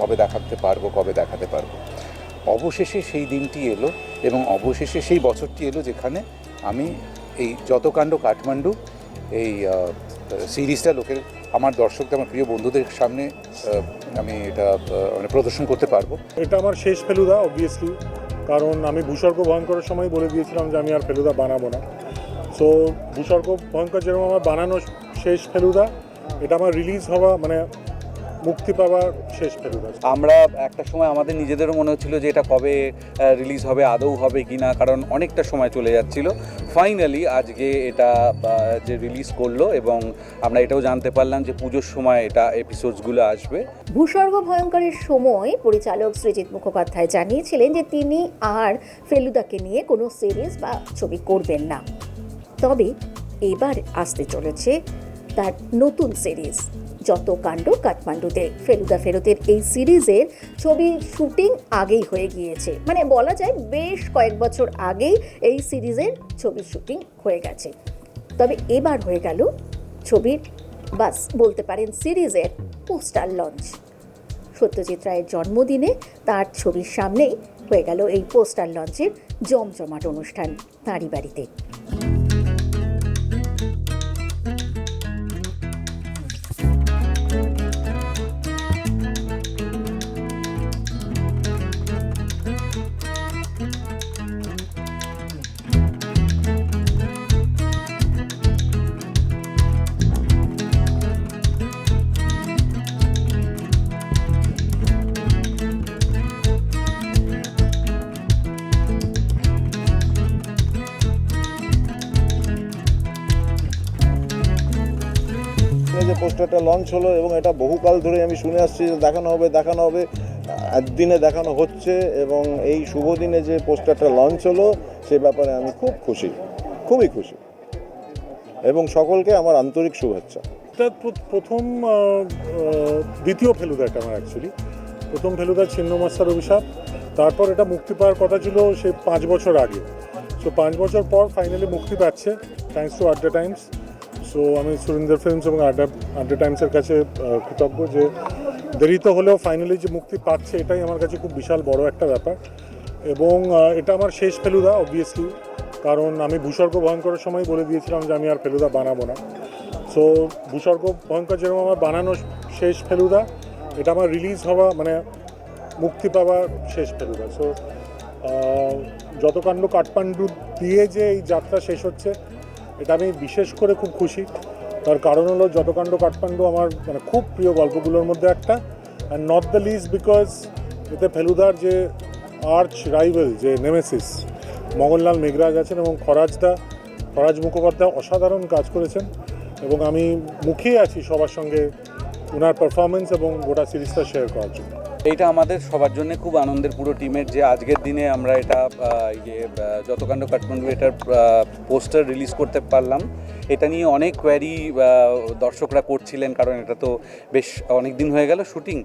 কবে দেখাতে পারব, কবে দেখাতে পারব। অবশেষে সেই দিনটি এলো এবং অবশেষে সেই বছরটি এলো যেখানে আমি এই যতকাণ্ড কাঠমান্ডু, এই সিরিজটা লোকের, আমার দর্শকদের, আমার প্রিয় বন্ধুদের সামনে আমি এটা মানে প্রদর্শন করতে পারব। এটা আমার শেষ ফেলুদা অবভিয়াসলি কারণ আমি ভূস্বর্গ ভয়ঙ্করের সময় বলে দিয়েছিলাম যে আমি আর ফেলুদা বানাবো না। সো ভূস্বর্গ ভয়ঙ্কর যেরকম আমার বানানো শেষ ফেলুদা, এটা আমার রিলিজ হওয়া মানে মুক্তি পাওয়ার শেষ ফেলুদা আমরা একটা সময় আমাদের নিজেদেরও মনে হচ্ছিল যে এটা কবে রিলিজ হবে আদৌ হবে কি না কারণ অনেকটা সময় চলে যাচ্ছিল। ফাইনালি আজকে এটা যে রিলিজ করল এবং আমরা এটাও জানতে পারলাম যে পুজোর সময় এটা এপিসোডসগুলো আসবে। ভূস্বর্গ ভয়ঙ্করের সময় পরিচালক সৃজিত মুখোপাধ্যায় জানিয়েছিলেন যে তিনি আর ফেলুদাকে নিয়ে কোনো সিরিজ বা ছবি করবেন না। তবে এবার আসতে চলেছে তার নতুন সিরিজ যত কাণ্ড কাঠমান্ডুতে। ফেলুদা ফেরতের এই সিরিজের ছবি শুটিং আগেই হয়ে গিয়েছে। মানে বলা যায় বেশ কয়েক বছর আগেই এই সিরিজের ছবির শুটিং হয়ে গেছে। তবে এবার হয়ে গেল ছবির, বাস বলতে পারেন সিরিজের পোস্টার লঞ্চ। সত্যজিৎ রায়ের জন্মদিনে তার ছবির সামনেই হয়ে গেল এই পোস্টার লঞ্চের জমজমাট অনুষ্ঠান তাঁরই বাড়িতে। পোস্টারটা লঞ্চ হলো এবং এটা বহুকাল ধরে আমি শুনে আসছি যে দেখানো হবে দেখানো হবে। একদিনে দেখানো হচ্ছে এবং এই শুভ দিনে যে পোস্টারটা লঞ্চ হলো, সে ব্যাপারে আমি খুব খুশি, খুবই খুশি। এবং সকলকে আমার আন্তরিক শুভেচ্ছা। এটা প্রথম দ্বিতীয় ফেলুদা এটা আমার অ্যাকচুয়ালি প্রথম ফেলুদা ছিন্ন মাস্টার অভিশাপ। তারপর এটা মুক্তি পাওয়ার কথা ছিল সে পাঁচ বছর আগে। সো পাঁচ বছর পর ফাইনালি মুক্তি পাচ্ছে thanks to Adda times so আমি সুরিন্দর ফিল্মস এবং আড্ডা আড্ডা টাইমসের কাছে কৃতজ্ঞ যে দেরিতে হলেও ফাইনালি যে মুক্তি পাচ্ছে, এটাই আমার কাছে খুব বিশাল বড় একটা ব্যাপার। এবং এটা আমার শেষ ফেলুদা অবভিয়াসলি কারণ আমি ভূস্বর্গ ভয়ঙ্করের সময় বলে দিয়েছিলাম যে আমি আর ফেলুদা বানাবো না। সো ভূস্বর্গ ভয়ঙ্কর যেরকম আমার বানানো শেষ ফেলুদা, এটা আমার রিলিজ হওয়া মানে মুক্তি পাওয়া শেষ ফেলুদা। সো যত কাণ্ড কাঠমান্ডু দিয়ে যে এই যাত্রা শেষ হচ্ছে এটা আমি বিশেষ করে খুব খুশি। তার কারণ হলো যত কাণ্ড কাঠমান্ডু আমার মানে খুব প্রিয় গল্পগুলোর মধ্যে একটা। And not the least because এতে ফেলুদার যে আর্চ রাইভেল যে নেমেসিস মগনলাল মেঘরাজ আছেন এবং খরাজদা, খরাজ মুখোপাধ্যায় অসাধারণ কাজ করেছেন। এবং আমি মুখিয়ে আছি সবার সঙ্গে ওনার পারফরমেন্স এবং গোটা সিরিজটা শেয়ার করার জন্য। এইটা আমাদের সবার জন্য খুব আনন্দের পুরো টিমের যে আজকের দিনে আমরা এটা ইয়ে যতকাণ্ড কাঠমান্ডু এটার পোস্টার রিলিজ করতে পারলাম। এটা নিয়ে অনেক কোয়ারি দর্শকরা করছিলেন, কারণ এটা তো বেশ অনেক দিন হয়ে গেল শুটিং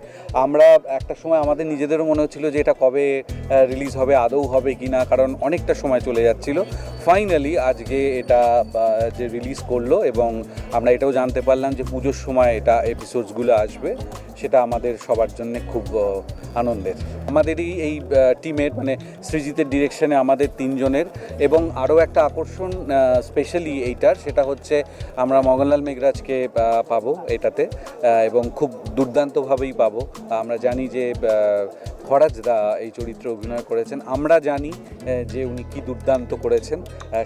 আমরা একটা সময় আমাদের নিজেদেরও মনে হচ্ছিল যে এটা কবে রিলিজ হবে, আদৌ হবে কি না কারণ অনেকটা সময় চলে যাচ্ছিল। ফাইনালি আজকে এটা যে রিলিজ করল এবং আমরা এটাও জানতে পারলাম যে পুজোর সময় এটা এপিসোডসগুলো আসবে, সেটা আমাদের সবার জন্য খুব আনন্দের। আমাদেরই এই টিমের মানে সৃজিতের ডিরেকশনে আমাদের তিনজনের এবং আরও একটা আকর্ষণ স্পেশালি এইটার, সেটা হচ্ছে আমরা মগনলাল মেঘরাজকে পাবো এটাতে এবং খুব দুর্দান্তভাবেই পাবো। আমরা জানি যে আহ, খরাজদা এই চরিত্রে অভিনয় করেছেন। আমরা জানি যে উনি কি দুর্দান্ত করেছেন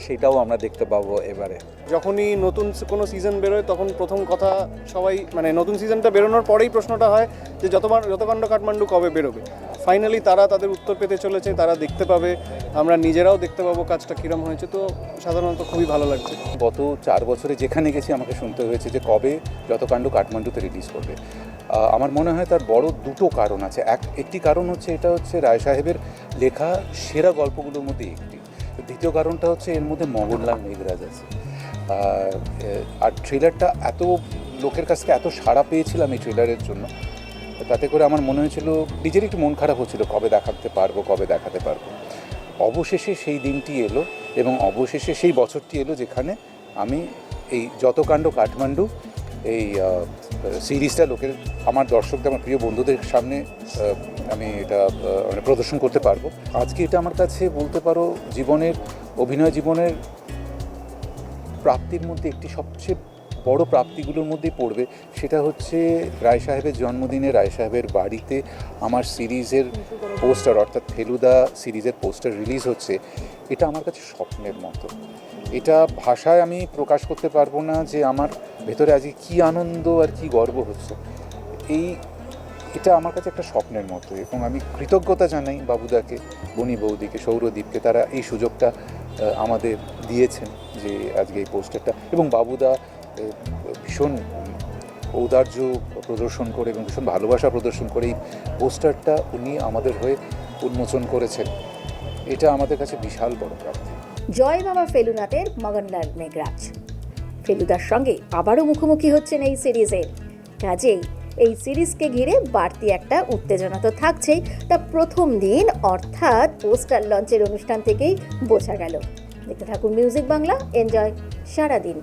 সেটাও আমরা দেখতে পাবো এবারে। যখনই নতুন কোনো সিজন বেরোয় তখন প্রথম কথা সবাই মানে নতুন সিজনটা বেরোনোর পরেই প্রশ্নটা হয় যে যতবার যতকাণ্ড কাঠমান্ডু কবে বেরোবে। ফাইনালি তারা তাদের উত্তর পেতে চলেছে তারা দেখতে পাবে আমরা নিজেরাও দেখতে পাবো কাজটা কীরম হয়েছে। তো সাধারণত খুবই ভালো লাগছে। গত চার বছরে যেখানে গেছি আমাকে শুনতে হয়েছে যে কবে যত কাণ্ড কাঠমান্ডুতে রিলিজ করবে। আমার মনে হয় তার বড় দুটো কারণ আছে। এক একটি কারণ হচ্ছে এটা হচ্ছে রায় সাহেবের লেখা সেরা গল্পগুলোর মধ্যে একটি। দ্বিতীয় কারণটা হচ্ছে এর মধ্যে মগনলাল মেঘরাজ আছে। আর, ট্রেলারটা এত লোকের কাছ থেকে এত সাড়া পেয়েছিলাম এই ট্রেলারের জন্য তাতে করে আমার মনে হয়েছিল নিজের একটু মন খারাপ হচ্ছিল কবে দেখাতে পারব কবে দেখাতে পারব। অবশেষে সেই দিনটি এলো এবং অবশেষে সেই বছরটি এলো যেখানে আমি এই যত কাণ্ড কাঠমান্ডু এই সিরিজটা লোকের, আমার দর্শকদের, আমার প্রিয় বন্ধুদের সামনে আমি এটা মানে প্রদর্শন করতে পারব। আজকে এটা আমার কাছে বলতে পারো, জীবনের, অভিনয় জীবনের প্রাপ্তির মধ্যে একটি সবচেয়ে বড় প্রাপ্তিগুলোর মধ্যে পড়বে, সেটা হচ্ছে রায় সাহেবের জন্মদিনে, রায় সাহেবের বাড়িতে আমার সিরিজের পোস্টার, অর্থাৎ ফেলুদা সিরিজের পোস্টার রিলিজ হচ্ছে, এটা আমার কাছে স্বপ্নের মতো। এটা ভাষায় আমি প্রকাশ করতে পারব না যে আমার ভেতরে আজকে কী আনন্দ আর কি গর্ব হচ্ছে? এই, এটা আমার কাছে একটা স্বপ্নের মতো এবং আমি কৃতজ্ঞতা জানাই বাবুদাকে, বনি বৌদিকে, সৌরদীপকে, তারা এই সুযোগটা আমাদের দিয়েছেন যে আজকে এই পোস্টারটা এবং বাবুদা ভীষণ ঔদার্য প্রদর্শন করে এবং ভীষণ ভালোবাসা প্রদর্শন করে এই পোস্টারটা উনি আমাদের হয়ে উন্মোচন করেছেন। এটা আমাদের কাছে বিশাল বড় প্রাপ্তি। জয় বাবা ফেলুনাথের মগনলাল মেঘরাজ। ফেলুদার সঙ্গে আবারও মুখোমুখি হচ্ছেন এই সিরিজে। কাজেই এই সিরিজকে ঘিরে বাড়তি একটা উত্তেজনা তো থাকছেই, তা প্রথম দিন অর্থাৎ পোস্টার লঞ্চের অনুষ্ঠান থেকেই বোঝা গেল। দেখতে থাকুন মিউজিক বাংলা, এনজয় সারাদিন।